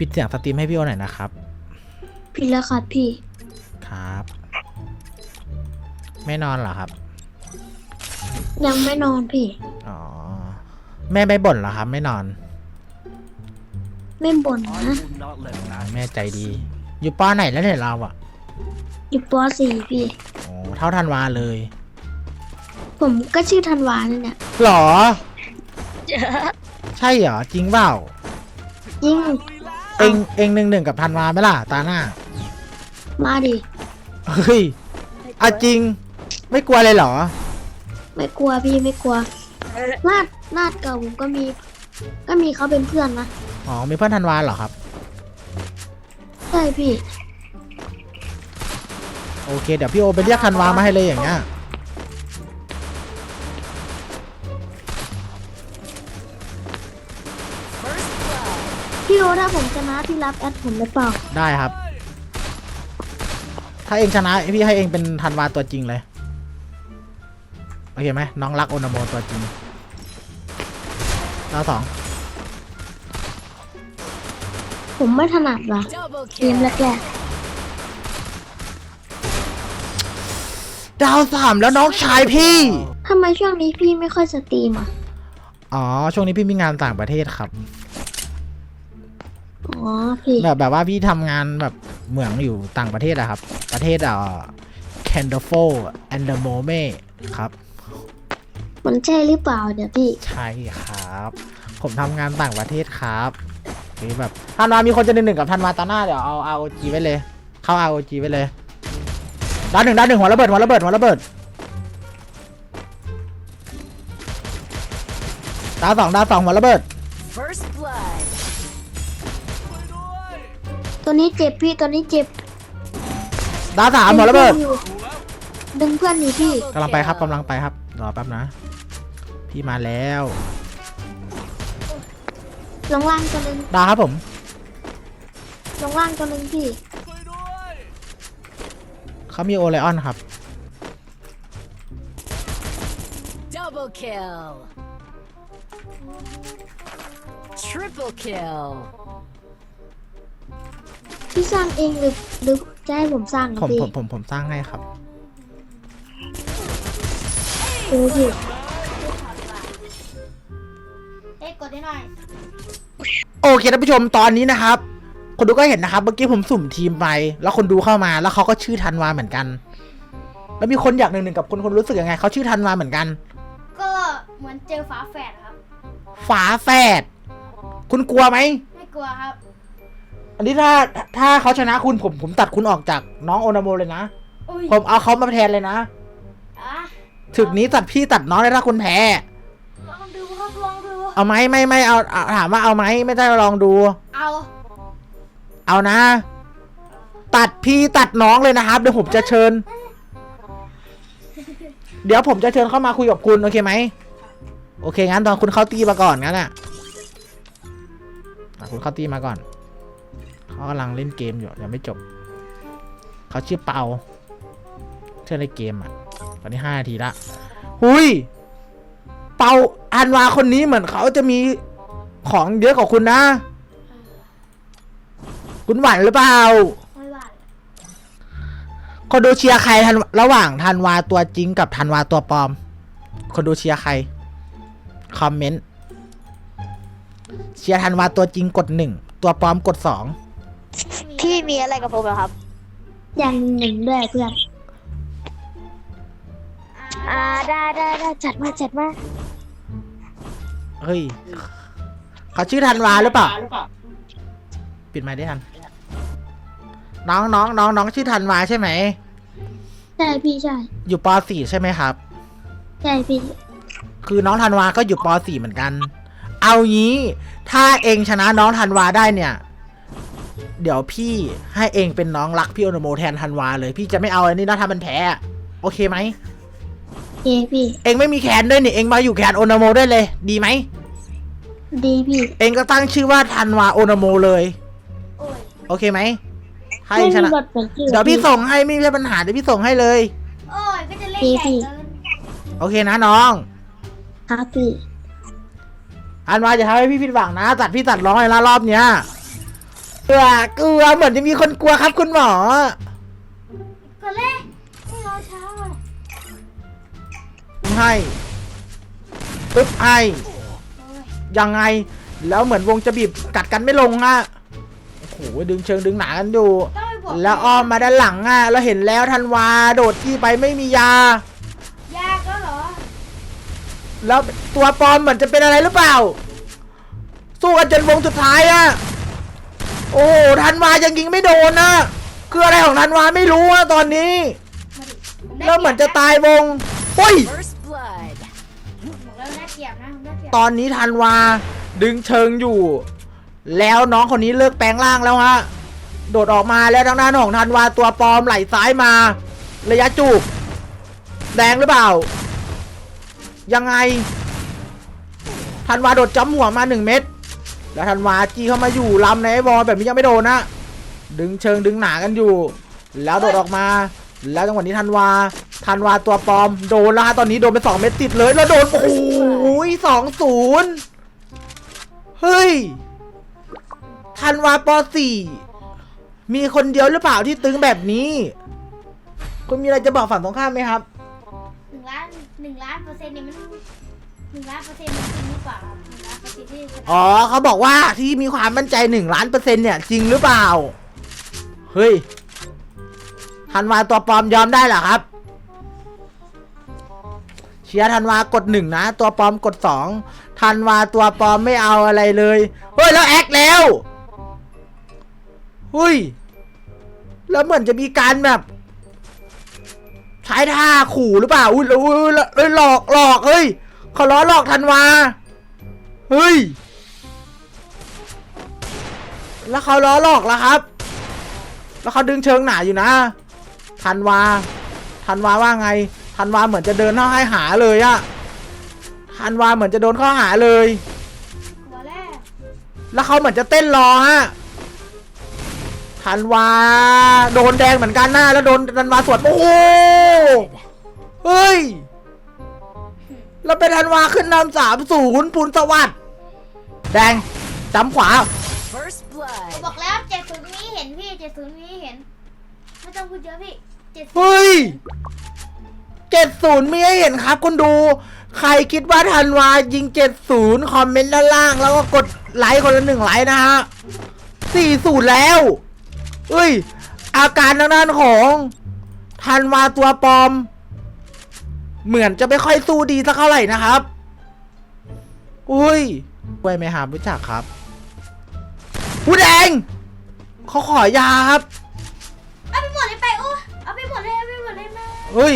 ปิดเสียงสตรีมให้พี่โอหน่อยนะครับพี่แล้วครับพี่ ครับ ไม่นอนเหรอครับ ยังไม่นอนพี่ อ๋อ แม่ไม่บ่นเหรอครับ ไม่นอน ไม่บ่น I นะ will not let that แม่ใจดี อยู่ป้อไหนแล้วเนี่ยเราอะอยู่ป .4 พี่ โอ้เท่าทันวาเลย ผมก็ชื่อธันวาเนี่ยเนี่ยหรอ ใช่เหรอ จริงเปล่ายิ่ง เองเองหนึ่งหนึ่งกับทันวาไหมล่ะตาหน้า มาดิเฮ้ยอะจริง ไม่กลัวเลยเหรอ ไม่กลัวพี่ไม่กลัวลาดลาดเก่าผมก็มี ก็มีเขาเป็นเพื่อนนะอ๋อมีเพื่อนทันวาเหรอครับ ใช่พี่ โอเค เดี๋ยวพี่โอไปเรียกทันวามาให้เลยอย่างเงี้ย รถ้าผมชนะพี่รับแอดผมหรือเปล่าได้ครับ ถ้าเองชนะพี่ให้เองเป็นทันวาตัวจริงเลย โอเคไหมน้องรักโอนาโมตัวจริงดาวสองผมไม่ถนัดว่ะ Double เกม kill. แรกดาวสามแล้วน้องชายพี่ ๆทำไมช่วงนี้พี่ไม่ค่อยสตรีมอะ อ๋อ ช่วงนี้พี่มีงานต่างประเทศครับ อ๋อพี่แบบแบบว่าพี่ทำงานแบบเหมืองอยู่ต่างประเทศอะครับ ประเทศเอ่อ c a n d o f o and the m o m e ครับ มันใช่หรือเปล่าเดี๋ยวพี่ ใช่ครับ ผมทำงานต่างประเทศครับนี่แบบทันวามีคนจะหนึ่งหนึ่งกับทันวาตาหน้าเดี๋ยวเอา ROG ไว้เลย เข้า ROG ไว้เลยด้านหนึ่งด้านหนึ่งหัวระเบิดหัวระเบิดหัวระเบิดดาวสองดาวสองหัวระเบิด First ตัวนี้เจ็บพี่ตัวนี้เจ็บดาวสามหัวระเบิดดึงเพื่อนหนีพี่กำลังไปครับกำลังไปครับรอแป๊บนะ พี่มาแล้วลงล่างตัวหนึงดาวครับผมลงล่างตัวหนึงพี่เขามีโอไลออนครับ Double kill. Triple kill. พี่สร้างเองหรือหรือจะให้ผมสร้างผมพี่ผมผมผมสร้างให้ครับเออพี่เอ๊ะกดได้หน่อยโอเคท่านผู้ชมตอนนี้นะครับ คนดูก็เห็นนะครับ เมื่อกี้ผมสุ่มทีมไป แล้วคนดูเข้ามาแล้วเขาก็ชื่อธันวาเหมือนกัน แล้วมีคนอยากหนึ่งหนึ่งกับคนคนรู้สึกยังไงเขาชื่อธันวาเหมือนกัน ก็เหมือนเจอฝาแฝดครับ ฝาแฝดคุณกลัวไหมไม่กลัวครับ อันนี้ถ้าถ้าเขาชนะคุณผมผมตัดคุณออกจากน้องโอนาโมเลยนะ อุ้ยผมเอาเขามาแทนเลยนะ อะถึกนี้ตัดพี่ตัดน้องเลยถ้าคุณแพ้ ลองดูครับลองดู เอาไหมไม่ไม่เอาเอาถามว่าเอาไหมไม่ได้ลองดู เอาเอานะ ตัดพี่ตัดน้องเลยนะครับ เดี๋ยวผมจะเชิญ เดี๋ยวผมจะเชิญเข้ามาคุยกับคุณโอเคไหมโอเคงั้นตอนคุณเข้าตีมาก่อนงั้นอะอะคุณเข้าตีมาก่อน เขากำลังเล่นเกมอยู่ยังไม่จบ เขาชื่อเปาเชื่อในเกมอะ ตอนนี้ห้านาทีละหุยเปาอันวาคนนี้เหมือนเขาจะมีของเยอะกว่าคุณนะ คุณหวานหรือเปล่าไม่หวานคนดูเชียร์ใครทันระหว่างทันวาตัวจริงกับทันวาตัวปลอม คนดูเชียร์ใคร คอมเมนต์ เชียร์ทันวาตัวจริงกดหนึ่ง ตัวปลอมกดสอง พี่มีอะไรกับผมเหรอครับ อย่างหนึ่งด้วยเพื่อน อ่าได้ได้ได้จัดมาจัดมาเฮ้ยเขาชื่อทันวาหรือเปล่า ปิดไมค์ได้ทัน น้องน้องน้องน้องชื่อทันวาใช่ไหม ใช่พี่ใช่ อยู่ปสี่ใช่ไหมครับ ใช่พี่ คือน้องธันวาก็อยู่ป .4 เหมือนกัน เอางี้ ถ้าเองชนะน้องธันวาได้เนี่ย เดี๋ยวพี่ให้เองเป็นน้องรักพี่โอโนโมแทนธันวาเลย พี่จะไม่เอาอันนี้นะถ้ามันแพ้อะโอเคไหม เอพี่ เองไม่มีแคนด้วยนี่เองมาอยู่แคนโอโนโมได้เลย ดีไหม ดีพี่เองก็ตั้งชื่อว่าธันวาโอโนโมเลย โอ้ยโอเคไหมให้ไม่ชมีนะบทเป็นชื่อเดี๋ยวพี่ส่งให้ไม่มีปัญหาเดี๋ยวพี่ส่งให้เลย โอ้ยก็จะเล่นพี่ใหญ่พี่เกินโอเคนะน้อง ครับพี่ อันวาจะทำให้พี่ผิดหวังนะตัดพี่ตัดร้องเลยละรอบเนี้ย กลัวกลัวเหมือนจะมีคนกลัวครับคุณหมอก็เล่ไม่รอช้าเลยให้ปึ๊บให้โอ้ยยังไง แล้วเหมือนวงจะบีบกัดกันไม่ลงอะโอ้โหดึงเชิงดึงหนากันอยู่ ต้องไปบอกแล้วอ้อมมาด้านหลังอะเราเห็นแล้วธันวาโดดที่ไปไม่มียา ยาก็เหรอ แล้วตัวปลอมเหมือนจะเป็นอะไรหรือเปล่า สู้กันจนวงสุดท้ายอะ ธันวายังยิงไม่โดนนะคืออะไรของธันวาไม่รู้อะตอนนี้มาดิผมได้แล้วเหมือนจะตายวงเฮ้ย First blood. บอกแล้วได้เปรียบนะผมได้เปรียบตอนนี้ธันวาดึงเชิงอยู่ แล้วน้องคนนี้เลิกแปลงร่างแล้วฮะโดดออกมาแล้วทางด้านของธันวาตัวปลอมไหลซ้ายมา ระยะจูบแดงหรือเปล่า ยังไงธันวาโดดจ้ำหัวมาหนึ่งเม็ด แล้วธันวาจี้เข้ามาอยู่ลำในไอ้วอลแบบนี้ยังไม่โดนนะ ดึงเชิงดึงหนากันอยู่ แล้วโดดออกมา แล้วจังหวะนี้ธันวาธันวาตัวปลอมโดนแล้วฮะตอนนี้โดนไปสองเม็ดติดเลย แล้วโดนโอ้โหสองศูนย์เฮ้ยธันวาปสี่มีคนเดียวหรือเปล่าที่ตึงแบบนี้ คุณมีอะไรจะบอกฝั่งตรงข้ามไหมครับ หนึ่งล้านหนึ่งล้านเปอร์เซ็นต์เนี่ยมัน หนึ่งล้านเปอร์เซ็นต์มันจริงหรือเปล่าหนึ่งล้านเปอร์เซ็นต์ที่จะอ๋อเขาบอกว่าที่มีความมั่นใจหนึ่งล้านเปอร์เซ็นต์เนี่ยจริงหรือเปล่า เฮ้ยธันวาตัวปลอมยอมได้เหรอครับ เชียร์ธันวากดหนึ่งนะ ตัวปลอมกดสองธันวาตัวปลอมไม่เอาอะไรเลย เฮ้ยแล้วแอคแล้วเฮ้ย แล้วเหมือนจะมีการแบบ ใช้ท่าขู่หรือเปล่า อุ้ยอุ้ยอุ้ยหลอกหลอกเฮ้ย เขาล้อหลอกธันวา เฮ้ย แล้วเขาล้อหลอกแล้วครับ แล้วเขาดึงเชิงหนาอยู่นะ ธันวา ธันวาว่าไง ธันวาเหมือนจะเดินเข้าให้หาเลยอะธันวาเหมือนจะโดนข้าหาเลย แล้วเขาเหมือนจะเต้นรอฮะธันวา โดนแดงเหมือนกันหนะแล้วโดนธันวาสวนโอ้โหเฮ้ย แล้วเป็นธันวาขึ้นนำสามศูนย์ปูนสวัสดิ์แดงจำขวา First ผม blood. บอกแล้วเจ็ดศูนย์มีเห็นพี่เจ็ดศูนย์มีเห็น ไม่ต้องพูดเยอะพี่เจ็ดศูนย์เฮ้ยเจ็ดศูนย์มีให้เห็นครับคุณดู ใครคิดว่าธันวายิงเจ็ดศูนย์คอมเมนต์ด้านล่าง แล้วก็กดไลค์คนละหนึ่งไลค์นะฮะสี่ศูนย์แล้ว เอ้ย อาการทางด้านของธันวาตัวปลอม เหมือนจะไม่ค่อยสู้ดีสักเท่าไหร่นะครับ อุ้ยกล้วยไหมครับรู้จักครับผู้แดงเขาขอยาครับเอาไปหมดเลยไปโอ้เอาไปหมดเลยเอาไปหมดเลยมาเฮ้ย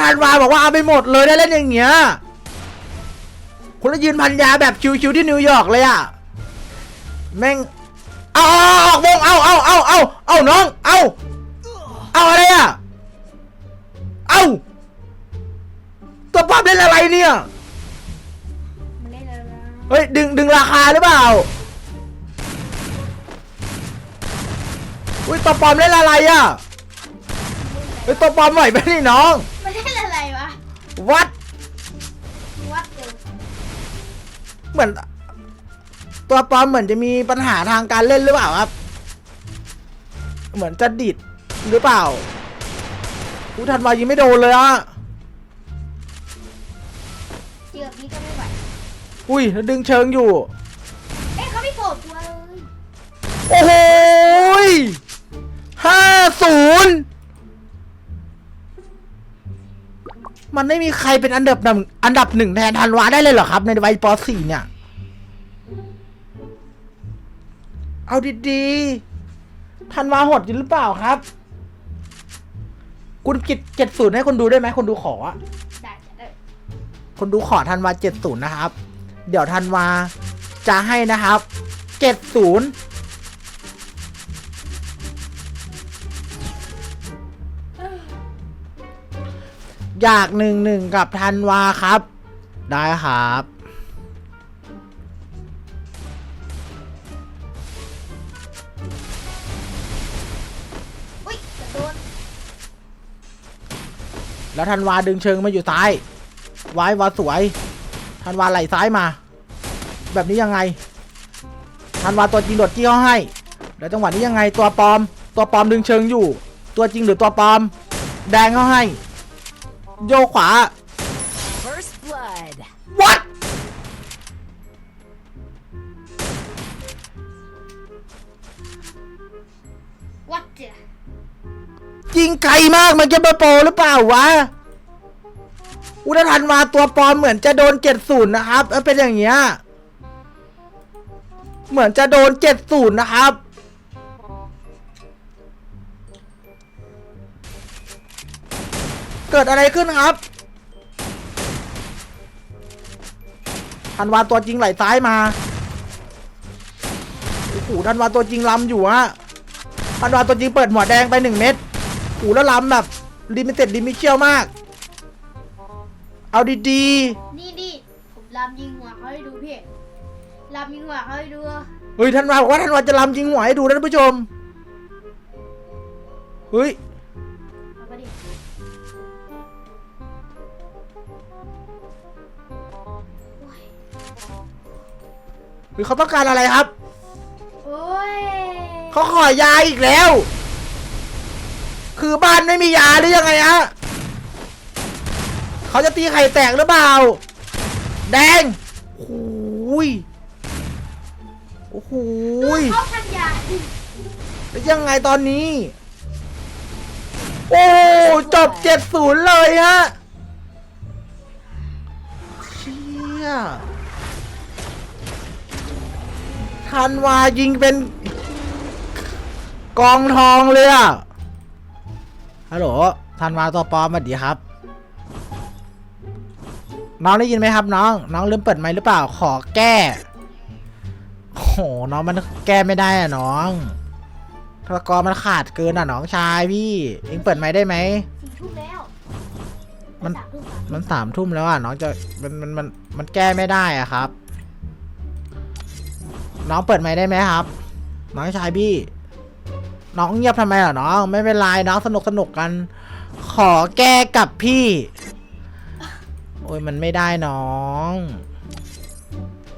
ธันวาบอกว่าเอาไปหมดเลยได้เล่นอย่างเงี้ยคุณละยืนพันยาแบบชิวๆที่นิวยอร์กเลยอะแม่งเอาเอาเอาออกวงเอาเอาเอาเอาเอาน้องเอาเอาอะไรอะเอา ตัวป๊อปเล่นอะไรเนี่ยมันเล่นแล้วนะเฮ้ยดึงดึงราคาหรือเปล่าอุ้ยตัวปลอมเล่นอะไรอะเฮ้ยตัวปลอมไหวไหมนี่น้องมันเล่นอะไรวะวัดวัดเกินเหมือน ตัวปลอมเหมือนจะมีปัญหาทางการเล่นหรือเปล่าครับ เหมือนจะดิดหรือเปล่าผู้ทันวายิงไม่โดนเลยอะ เจือบนี้ก็ไม่ไหวอุ้ยแล้วดึงเชิงอยู่ เอ้ยเขาไม่โผล่ตัวเลยโอ้โหห้าศูนย์มันไม่มีใครเป็นอันดับหนึ่งอันดับหนึ่งแทนธันวาได้เลยเหรอครับ ในวัยปสี่เนี่ย เอาดีๆธันวาหดอยู่หรือเปล่าครับ คุณกิดเจ็ดศูนย์ให้คนดูได้ไหมคนดูขออะได้ได้ คนดูขอธันวาเจ็ดศูนย์นะครับ เดี๋ยวธันวาจะให้นะครับเจ็ดศูนย์อยากหนึ่งหนึ่งกับธันวาครับ ได้ครับอุ้ยกระโดนแล้วธันวาดึงเชิงมาอยู่ซ้าย ไว้วาสวยธันวาไหลซ้ายมา แบบนี้ยังไงธันวาตัวจริงโดดจี้เขาให้ แล้วจังหวะนี้ยังไงตัวปลอม ตัวปลอมดึงเชิงอยู่ ตัวจริงหรือตัวปลอม แดงเขาให้ โยกขวา First blood. what วัดเจ้ะยิงไกลมากมันจะมาโปรหรือเปล่าวะ อุดทันมาตัวปลอมเหมือนจะโดนเจ็ดศูนย์นะครับเออเป็นอย่างเงี้ยเหมือนจะโดนเจ็ดศูนย์นะครับ เกิดอะไรขึ้นครับทันวาตัวจริงไหลซ้ายมาโอ้โหทันวาตัวจริงล้ำอยู่ฮะพันวาตัวจริงเปิดหัวแดงไปหนึ่งเม็ดหูแล้วล้ำแบบลิมิเต็ดลิมิเชียลมาก เอาดีนี่นี่ผมลามยิงหัวเขาให้ดูพี่ลามยิงหัวเขาให้ดูๆเฮ้ยท่านวาบอกว่าท่านวาจะล้ำยิงหัวให้ดูนะท่านผู้ชมเฮ้ยเอาไปดิโอ้ยเฮ้ยเขาต้องการอะไรครับ โอ้ยเขาขอยาอีกแล้ว คือบ้านไม่มียาหรือยังไงฮะ เขาจะตีไข่แตกหรือเปล่า แดงโอ้ยโอ้โหยเขาพันยาดิแล้วยังไงตอนนี้ โอ้จบเจ็ดศูนย์เลยฮะเชี่ยทันวายิงเป็น กองทองเลยอะฮัลโหลทันวาตัวปลอมสวัสดีครับ น้องได้ยินไหมครับ น้อง น้องลืมเปิดไมค์หรือเปล่า ขอแก้โอ้โหน้องมันแก้ไม่ได้อะน้องพลกรมันขาดเกินอะน้องชายพี่เองเปิดไมค์ได้ไหมสี่ทุ่มแล้วมันสามทุ่มสามมันสามทุ่มแล้วอะน้องจะมันมันมันมันแก้ไม่ได้อะครับ น้องเปิดไมค์ได้ไหมครับ น้องชายพี่ น้องเงียบทำไมล่ะน้อง ไม่เป็นไรน้องสนุกสนุกกัน ขอแก้กับพี่ โอ้ยมันไม่ได้น้อง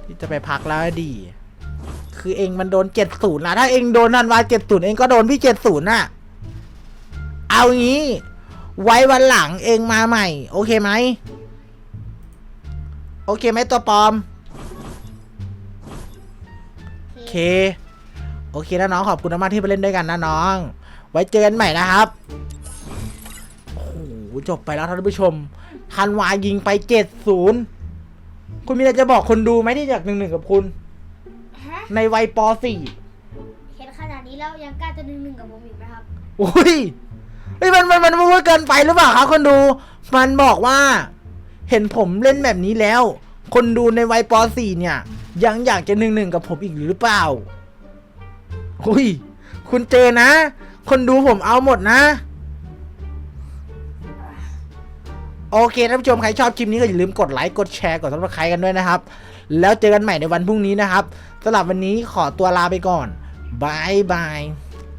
พี่จะไปพักแล้วดี คือเองมันโดนเจ็ดศูนย์นะถ้าเองโดนนันวาเจ็ดศูนย์เองก็โดนพี่เจ็ดศูนย์น่ะ เอางี้ ไว้วันหลังเองมาใหม่ โอเคไหมโอเคไหมตัวปลอมโอเค โอเคนะน้องขอบคุณมากที่มาเล่นด้วยกันนะน้อง ไว้เจอกันใหม่นะครับโอ้โหจบไปแล้วท่านผู้ชม ทันวายิงไปเจ็ดศูนย์คุณมีอะไรจะบอกคนดูไหมที่อยากหนึ่งหนึ่งกับคุณ ฮะในวัยป .4 เห็นขนาดนี้แล้วยังกล้าจะหนึ่งหนึ่งกับผมอีกไหมครับ อุ้ยเฮ้ยมันมันมันพูดเกินไปหรือเปล่าครับคนดู มันบอกว่า เห็นผมเล่นแบบนี้แล้ว คนดูในวัยป .4 เนี่ย ยังอยากจะหนึ่งหนึ่งกับผมอีกหรือเปล่าอุ้ย คุณเจอนะ คนดูผมเอาหมดนะ โอเคท่านผู้ชมใครชอบคลิปนี้ก็อย่าลืมกดไลค์กดแชร์กดซับสไครต์กันด้วยนะครับ แล้วเจอกันใหม่ในวันพรุ่งนี้นะครับสำหรับวันนี้ขอตัวลาไปก่อนบายบาย